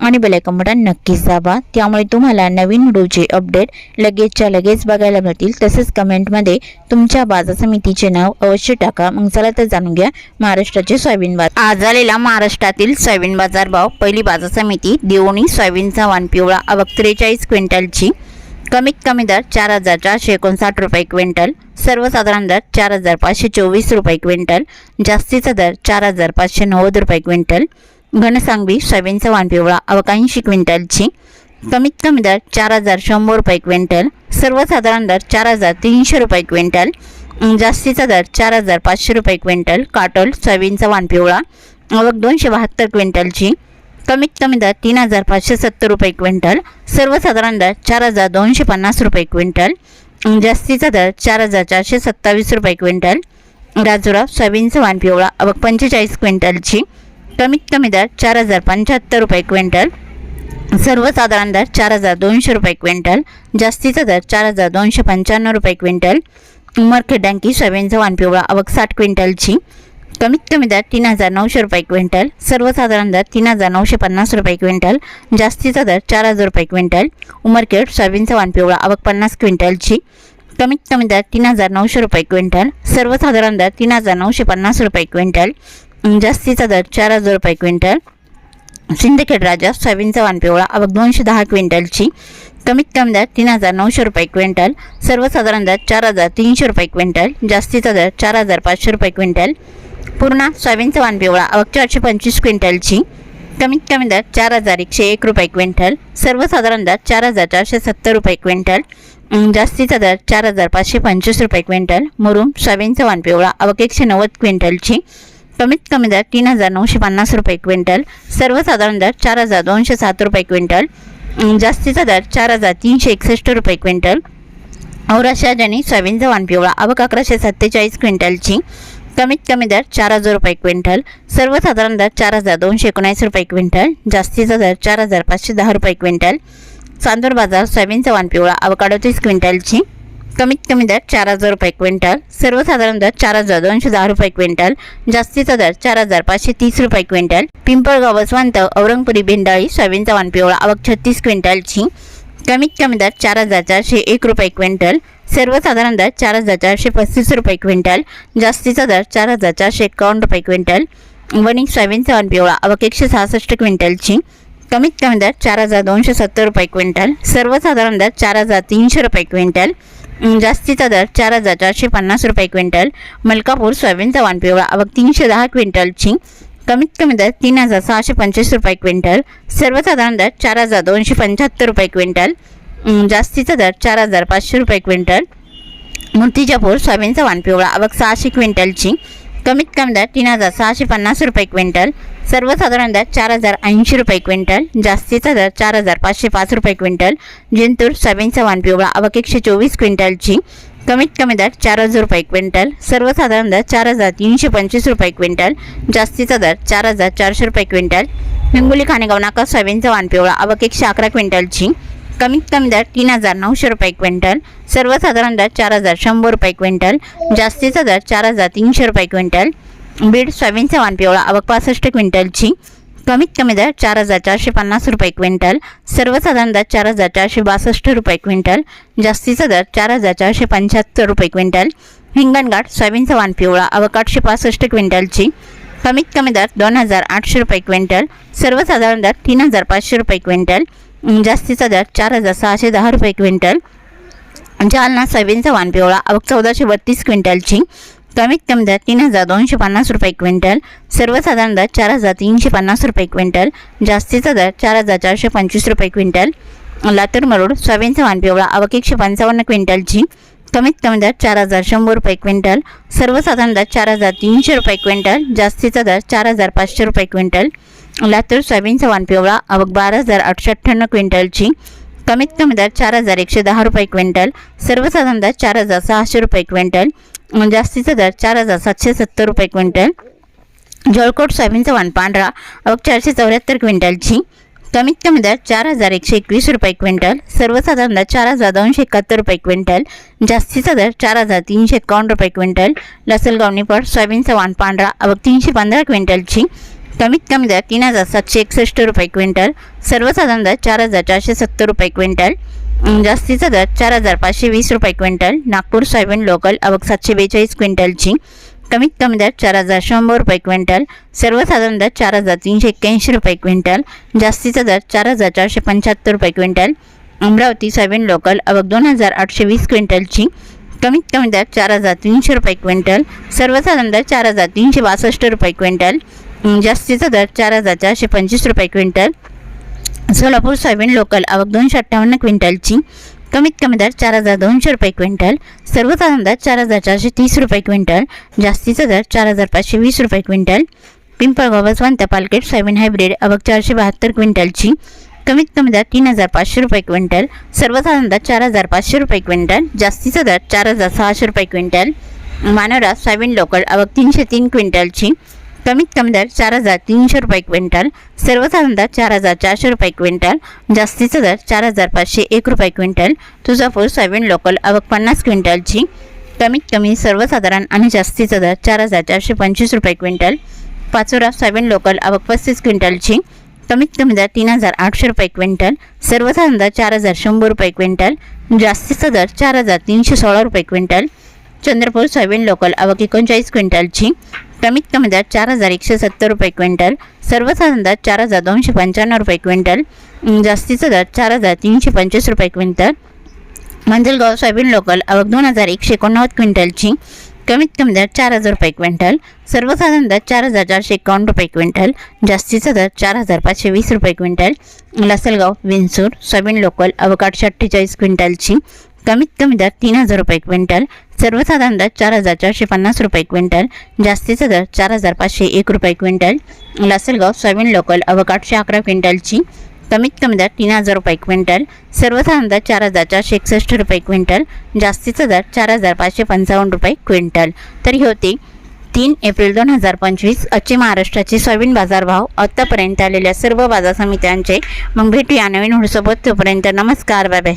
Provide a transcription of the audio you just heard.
आणि bell icon button नक्कीच दाबा. त्यामुळे तुम्हाला नवीन व्हिडिओचे अपडेट लगेचच्या लगेच बघायला मिळतील. तसेच कमेंटमध्ये तुमच्या बाजार समितीचे नाव अवश्य टाका. मग चला तर जाणून घ्या महाराष्ट्राचे सोयाबीन बाजार. आज आलेला महाराष्ट्रातील सोयाबीन बाजार भाव. पहिली बाजार समिती देवणी सोयाबीनचा वाण पिवळा अवक त्रेचाळीस क्विंटलची. कमीत कमी दर चार हजार चारशे एकोणसाठ रुपये क्विंटल. सर्वसाधारण दर चार हजार पाचशे चोवीस रुपये क्विंटल. जास्तीचा दर चार हजार पाचशे नव्वद रुपये क्विंटल. घनसांगवी सोयाबीनचा वाण पिवळा अवकांशी क्विंटलची कमीत कमी दर चार हजार शंभर रुपये क्विंटल सर्वसाधारण दर चार हजार तीनशे रुपये क्विंटल जास्तीचा दर चार हजार पाचशे रुपये क्विंटल काटोल सोयाबीनचा वाण पिवळा आवक दोनशे बहात्तर क्विंटलची कमीत कमी दर तीन हजार पाचशे सत्तर रुपये क्विंटल सर्वसाधारण दर चार हजार दोनशे पन्नास रुपये क्विंटल जास्तीचा दर चार हजार चारशे सत्तावीस रुपये क्विंटल राजुरा सोयाबीनचं वाण पिवळा आवक पंचेचाळीस क्विंटलची कमीत कमी दर चार हजार पंच्याहत्तर रुपये क्विंटल. सर्वसाधारण दर चार हजार दोनशे रुपये क्विंटल. जास्तीचा दर चार हजार दोनशे पंच्याण्णव रुपये क्विंटल. उमरखेड डँकी सोयाबीनचं वाण पिवळा आवक साठ क्विंटलची. कमीत कमी दर तीन हजार नऊशे रुपये क्विंटल. सर्वसाधारण दर तीन हजार नऊशे पन्नास रुपये क्विंटल. जास्तीचा दर चार हजार रुपये क्विंटल. उमरखेड सोयाबीनचं वाण पिवळा आवक पन्नास क्विंटलची. कमीत कमी दर तीन हजार नऊशे रुपये क्विंटल. सर्वसाधारण दर तीन हजार नऊशे पन्नास रुपये क्विंटल. जास्तीचा दर चार हजार रुपये क्विंटल. सिंदखेड राजा सोयाबीनचा वाण पिवळा अवघ दोनशे दहा क्विंटलची. कमीत कमी दर तीन हजार नऊशे रुपये क्विंटल. सर्वसाधारण दर चार हजार तीनशे रुपये क्विंटल. जास्तीचा दर चार हजार पाचशे रुपये क्विंटल. पूर्णा सोयाबीनचा वाण पिवळा अवघ चारशे पंचवीस क्विंटलची. कमीत कमी दर चार हजार एकशे एक रुपये क्विंटल. सर्वसाधारण दर चार हजार चारशे सत्तर रुपये क्विंटल. जास्तीचा दर चार हजार पाचशे पंचवीस रुपये क्विंटल. मुरुम सोयाबीनचा वाण पिवळा अवघ एकशे नव्वद क्विंटलची. कमीत कमी दर तीन हजार नऊशे पन्नास रुपये क्विंटल सर्वसाधारण दर चार हजार दोनशे सात रुपये क्विंटल जास्तीचा दर चार हजार तीनशे एकसष्ट रुपये क्विंटल. औरा शहाजानी सोयाबीनचा वाण पिवळा आवक अकराशे सत्तेचाळीस क्विंटलची कमीत कमी दर चार हजार रुपये क्विंटल सर्वसाधारण दर चार हजार दोनशे एकोणीस रुपये क्विंटल जास्तीचा दर चार हजार पाचशे दहा रुपये क्विंटल. चांदूर बाजार सोयाबीनचा वाण पिवळा आवक तीस क्विंटलची कमीत कमी दर चार हजार रुपये क्विंटल सर्वसाधारण दर चार हजार दोनशे दहा रुपये क्विंटल जास्तीचा दर चार हजार पाचशे तीस रुपये क्विंटल पिंपळगाव वसवंत औरंगपुरी भेंडाळी सोयाबीनचा वाण पिवळा आवक छत्तीस क्विंटलची कमीत कमी दर चार हजार चारशे एक रुपये क्विंटल सर्वसाधारण दर चार हजार चारशे पस्तीस रुपये क्विंटल जास्तीचा दर चार हजार चारशे एकावन्न रुपये क्विंटल वणिक सोयाबीनचा वाण पिवळा आवक एकशे सहासष्ट क्विंटलची कमीत कमी दर चार हजार दोनशे सत्तर रुपये क्विंटल सर्वसाधारण दर चार हजार तीनशे रुपये क्विंटल जास्तीचा दर चार हजार चारशे पन्नास रुपये क्विंटल. मलकापूर सोयाबीनचा वाण पिवळा व तीनशे दहा क्विंटलची कमीत कमी दर तीन हजार सहाशे पंचवीस रुपये क्विंटल. सर्वसाधारण दर चार हजार दोनशे पंच्याहत्तर रुपये क्विंटल. जास्तीचा दर चार हजार पाचशे रुपये क्विंटल. मूर्तिजापूर सोयाबीनचा वाण पिवळा आवक सहाशे क्विंटलची कमीत कमी दर तीन हजार सहाशे पन्नास रुपये क्विंटल. सर्वसाधारण दर चार हजार ऐंशी रुपये क्विंटल. जास्तीचा दर चार हजार पाचशे पाच रुपये क्विंटल. जिंतूर सोयाबीनचा वाण पिवळा आवक एकशे चोवीस क्विंटलची कमीत कमी दर चार हजार रुपये क्विंटल. सर्वसाधारण दर चार हजार तीनशे पंचवीस रुपये क्विंटल. जास्तीचा दर चार हजार चारशे रुपये क्विंटल. हिंगोली खाणेगाव नाका सोयाबीनचा वाण पिवळा आवक एकशे अकरा क्विंटलची कमीत कमी दर तीन हजार नऊशे रुपये क्विंटल सर्वसाधारण दर चार हजार शंभर रुपये क्विंटल जास्तीचा दर चार हजार तीनशे रुपये क्विंटल. बीड सोयाबीनचा वानपिवळा आवक पासष्ट क्विंटलची. कमीत कमी दर चार हजार चारशे पन्नास रुपये क्विंटल सर्वसाधारण दर चार हजार चारशे बासष्ट रुपये क्विंटल जास्तीचा दर चार हजार चारशे पंच्याहत्तर रुपये क्विंटल. हिंगणघाट सोयाबीनचा वानपिवळा आवक आठशे पासष्ट क्विंटलची. कमीत कमी दर दोन हजार आठशे रुपये क्विंटल सर्वसाधारण दर तीन हजार पाचशे रुपये क्विंटल. जास्तीचा दर चार हजार सहाशे दहा रुपये क्विंटल. जालना सोयाबीनचा वाण पिवळा. आवक चौदाशे बत्तीस क्विंटलची. कमीत कमी दर तीन हजार दोनशे पन्नास रुपये क्विंटल. सर्वसाधारण दर चार हजार तीनशे पन्नास रुपये क्विंटल. जास्तीचा दर चार हजार चारशे पंचवीस रुपये क्विंटल. लातूर मरोड. सोयाबीनचा वाण पिवळा. आवक एकशे पंचावन्न क्विंटलची. कमीत कमी दर चार हजार शंभर रुपये क्विंटल. सर्वसाधारण दर चार हजार तीनशे रुपये क्विंटल. जास्तीचा दर चार हजार पाचशे रुपये क्विंटल. लातूर सोयाबीनचा वाण पिवळा आवक बारा हजार आठशे अठ्ठ्याण्णव क्विंटलची. कमीत कमी दर चार हजार एकशे दहा रुपये क्विंटल. सर्वसाधारण दर चार हजार सहाशे रुपये क्विंटल. जास्तीचा दर चार हजार सातशे सत्तर रुपये क्विंटल. जळकोट सोयाबीनचा वाण पांढरा अवघ चारशे चौऱ्याहत्तर क्विंटलची. कमीत कमी दर चार हजार एकशे एकवीस रुपये क्विंटल. सर्वसाधारण दर चार हजार दोनशे एकाहत्तर रुपये क्विंटल. जास्तीचा दर चार हजार तीनशे एकावन्न रुपये क्विंटल. लसलगावणीपड सोयाबीनचा वाण पांढरा अवघ तीनशे पंधरा क्विंटलची. कमीत कमी दर तीन हजार सातशे एकसष्ट रुपये क्विंटल सर्वसाधारण दर चार हजार चारशे सत्तर रुपये क्विंटल जास्तीचा दर चार हजार पाचशे वीस रुपये क्विंटल नागपूर सोयाबीन लोकल अवक सातशे बेचाळीस क्विंटलची कमीत कमी दर चार हजार शंभर रुपये क्विंटल सर्वसाधारण दर चार हजार तीनशे एक्क्याऐंशी रुपये क्विंटल जास्तीचा दर चार हजार चारशे पंच्याहत्तर रुपये क्विंटल अमरावती सोयाबीन लोकल अवक दोन हजार आठशे वीस क्विंटलची कमीत कमी दर चार हजार तीनशे रुपये क्विंटल सर्वसाधारण दर चार हजार तीनशे बासष्ट रुपये क्विंटल जास्तीचा दर चार हजार चारशे पंचवीस रुपये क्विंटल. सोलापूर सोयाबीन लोकल आवक दोनशे अठ्ठावन्न क्विंटलची. कमीत कमी दर चार हजार दोनशे रुपये क्विंटल. सर्वसाधारण दर चार हजार चारशे तीस रुपये क्विंटल. जास्तीचा दर चार हजार पाचशे वीस रुपये क्विंटल. पिंपळगाव बसवंत पालकेट सोयाबीन हायब्रिड आवक चारशे बहात्तर क्विंटलची. कमीत कमी दर तीन हजार पाचशे रुपये क्विंटल. सर्वसाधारण दर चार हजार पाचशे रुपये क्विंटल. जास्तीचा दर चार हजार सहाशे रुपये क्विंटल. मानोरा सोयाबीन लोकल आवक तीनशे तीन क्विंटलची. कमीत कमी दर चार हजार तीनशे रुपये क्विंटल सर्वसाधारण दर चार हजार चारशे रुपये क्विंटल जास्तीचा दर चार हजार पाचशे एक रुपये क्विंटल तुळजापूर सोयाबीन लोकल आवक पन्नास क्विंटलची कमीत कमी सर्वसाधारण आणि जास्तीचा दर चार हजार चारशे पंचवीस रुपये क्विंटल पाचोरा सोयाबीन लोकल आवक पस्तीस क्विंटलची कमीत कमी दर तीन हजार आठशे रुपये क्विंटल सर्वसाधारण दर चार हजार शंभर रुपये क्विंटल जास्तीचा दर चार हजार तीनशे सोळा रुपये क्विंटल चंद्रपूर सोयाबीन लोकल आवक एकोणचाळीस क्विंटलची कमीत कमी दर चार हजार एकशे सत्तर रुपये क्विंटल सर्वसाधारण दर चार हजार दोनशे पंच्याण्णव रुपये क्विंटल जास्तीचा दर चार हजार तीनशे पंचवीस रुपये क्विंटल. मंजलगाव सोयाबीन लोकल अवघ दोन हजार एकशे एकोणनव्वद क्विंटलची कमीत कमी दर चार हजार रुपये क्विंटल सर्वसाधारण दर चार हजार चारशे एकावन्न रुपये क्विंटल जास्तीचा दर चार हजार पाचशे वीस रुपये quintal. Lasalgaon Vinchur soyabean local अवघ अठ्ठेचाळीस क्विंटलची कमीत कमी दर तीन हजार रुपये क्विंटल सर्वसाधारण दर चार हजार चारशे पन्नास रुपये क्विंटल जास्तीचा दर चार हजार पाचशे एक रुपये क्विंटल लासलगाव सोयाबीन लोकल अवकाठशे अकरा क्विंटलची कमीत कमी दर तीन हजार रुपये क्विंटल सर्वसाधारण दर चार हजार चारशे एकसष्ट रुपये क्विंटल जास्तीचा दर चार हजार पाचशे पंचावन्न रुपये क्विंटल. तर ही होती तीन एप्रिल दोन हजार पंचवीस आजचे महाराष्ट्राचे सोयाबीन बाजारभाव आत्तापर्यंत आलेल्या सर्व बाजार समित्यांचे मग भेटूया नवीन हुडसोबत तोपर्यंत नमस्कार बाय बाय.